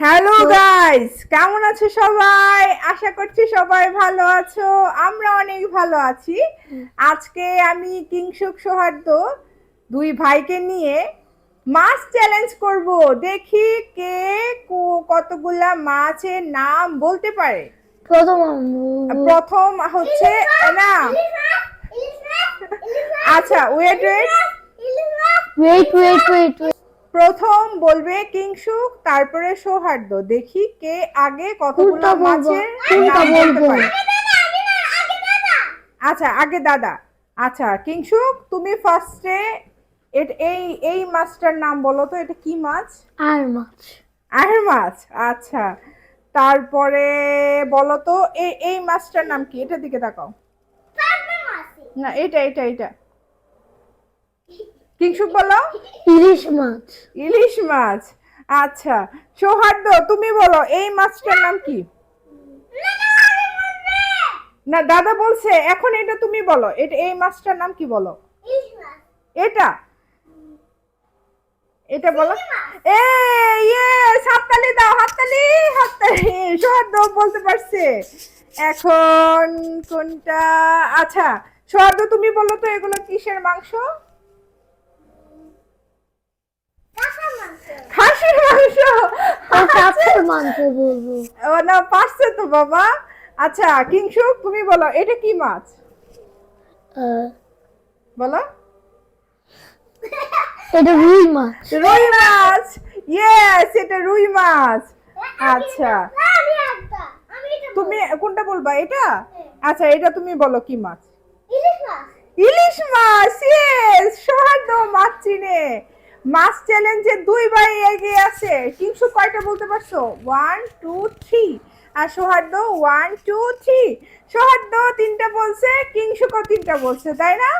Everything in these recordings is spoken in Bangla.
হ্যালো গাইস কেমন আছো সবাই? আশা করছি সবাই ভালো আছো। আমরা অনেক ভালো আছি। আজকে আমি কিংসুক সৌহার্দ্য দুই ভাইকে নিয়ে মাছ চ্যালেঞ্জ করব। দেখি কে কতগুলা মাছের নাম বলতে পারে। প্রথম প্রথম হচ্ছে না আচ্ছা wait wait wait wait wait wait প্রথম বলবে কিংসুক তারপরে সৌহার্দ্য। দেখি কে আগে কতগুলো কোনটা বলব? মাছের কোনটা নাম বলতে বলব? পারে? আচ্ছা আগে দাদা। আচ্ছা কিংসুক তুমি ফার্স্টে এই এই মাছটার নাম বলো তো এটা কি মাছ? আর মাছ। আহের মাছ? আচ্ছা তারপরে বলো তো এই এই মাছটার নাম কি? এটার দিকে তাকাও। না এটা এটা এটা। কিংসুক বলো? ইলিশ মাছ। ইলিশ মাছ। আচ্ছা সৌহার্দ্য তুমি বলো এই মাছটার নাম কি? না দাদা বলছে এখন এটা তুমি বলো এটা এই মাছটার নাম কি বলো? এটা? এটা বলো। এ ইয়ে হাততালি দাও হাততালি হাততালি সৌহার্দ্য বলতে পারছে। এখন কোনটা? আচ্ছা সৌহার্দ্য তুমি বলো তো এগুলো কিসের মাংস? খাসির মাংস। আর মাংস বলব। ও না পারছে তো বাবা। আচ্ছা কিংসুক তুমি বলো এটা কি মাছ? বলো। এটা রুই মাছ। রুই মাছ। ইয়েস এটা রুই মাছ। আচ্ছা। তুমি কোনটা বলবা এটা? আচ্ছা এটা তুমি বলো কি মাছ? ইলিশ মাছ। ইয়েস সৌহার্দ্য মাছ চিনে। মাছ চ্যালেঞ্জে দুই ভাই এগিয়ে আছে। কিংসু কয়টা বলতে পারছ? ওয়ান টু থ্রি আর Souharda one two three Souharda তিনটা বলছে কিংসুকও তিনটা বলছে তাই না?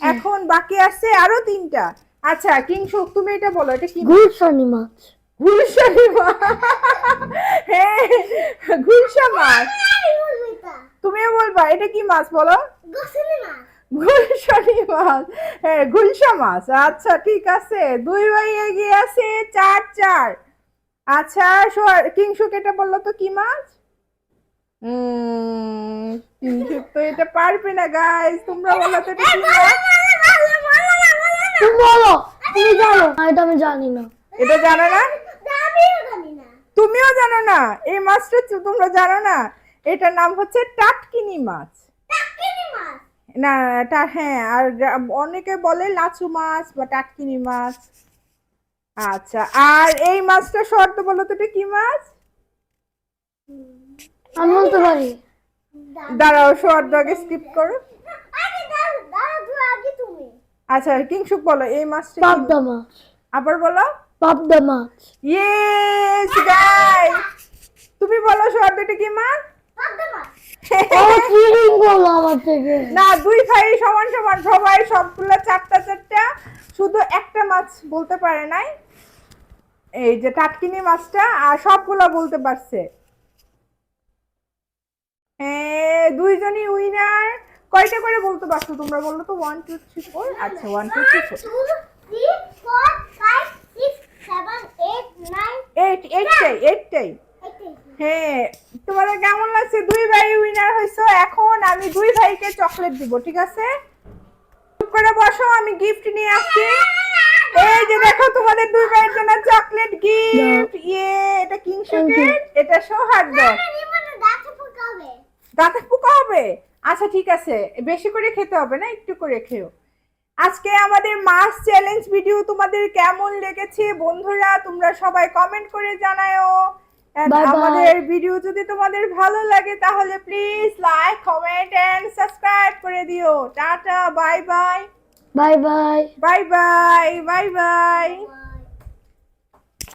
এখন বাকি আছে আরও তিনটা। আচ্ছা কিংসুক তুমি এটা বলো এটা কি? গুলশানি মাছ। গুলশানি মাছ। হ্যাঁ গুলশা মাছ তুমিও বলবা এটা কি মাছ বলো? গুলশানি মাছ। হ্যাঁ গুলশা মাছ। আচ্ছা ঠিক আছে। দুই ভাই এগিয়ে আছে চার চার। আচ্ছা কিংসুক এটা বলল তো কি মাছ? উম, তো এটা পারবে না গাইস তোমরা বলো তো এটা কি তুমি বলো তুমি জানো। এটা আমি জানি না। এটা জানো না? তুমিও জানো না? এই মাছটা তোমরা জানো না। এটার নাম হচ্ছে টাটকিনি মাছ। না তা হ্যাঁ আর অনেকে বলে লাচু মাছ বা টাটকিনি মাছ। আচ্ছা আর এই মাছটা শর্ত বলো তো এটা কি মাছ? আমি বলতে পারি দাঁড়াও শর্ত আগে স্কিপ করো। আচ্ছা কিংসুক বলো এই মাছটা পাবদা মাছ। আবার বলো। পাবদা মাছ। ইয়েস গাই তুমি বলো শর্ত এটা কি মাছ? না দুই ভাই সমান সমান সবাই সবগুলা চারটা চারটা। শুধু একটা মাছ বলতে পারে নাই। এই যে টাটকিনি মাছটা আর সবগুলা বলতে পারছে। দুইজনই উইনার কয়টা করে বলতে পারছ তোমরা? বলল তো ওয়ান টু থ্রি ফোর আচ্ছা one two three four eight এইটটাই এইটটাই হ্যাঁ তোমাদের কেমন লাগছে? দুই ভাই উইনার হয়েছো এখন আমি দুই ভাইকে চকলেট দিব ঠিক আছে? চুপ করে বসো আমি গিফট নিয়ে আসছি। এই যে দেখো তোমাদের দুই ভাইয়ের জন্য চকলেট গিফট ইয়ে এটা কিংসুকের এটা সৌহার্দ্য দাঁতে পোকা হবে। আচ্ছা ঠিক আছে বেশি করে খেতে হবে না একটু করে খেও। আজকে আমাদের মাস চ্যালেঞ্জ ভিডিও তোমাদের কেমন লেগেছে? বন্ধুরা তোমরা সবাই কমেন্ট করে জানাও আমাদের ভিডিও যদি তোমাদের ভালো লাগে তাহলে please like comment and subscribe করে দিও। Tata bye bye bye bye bye bye bye bye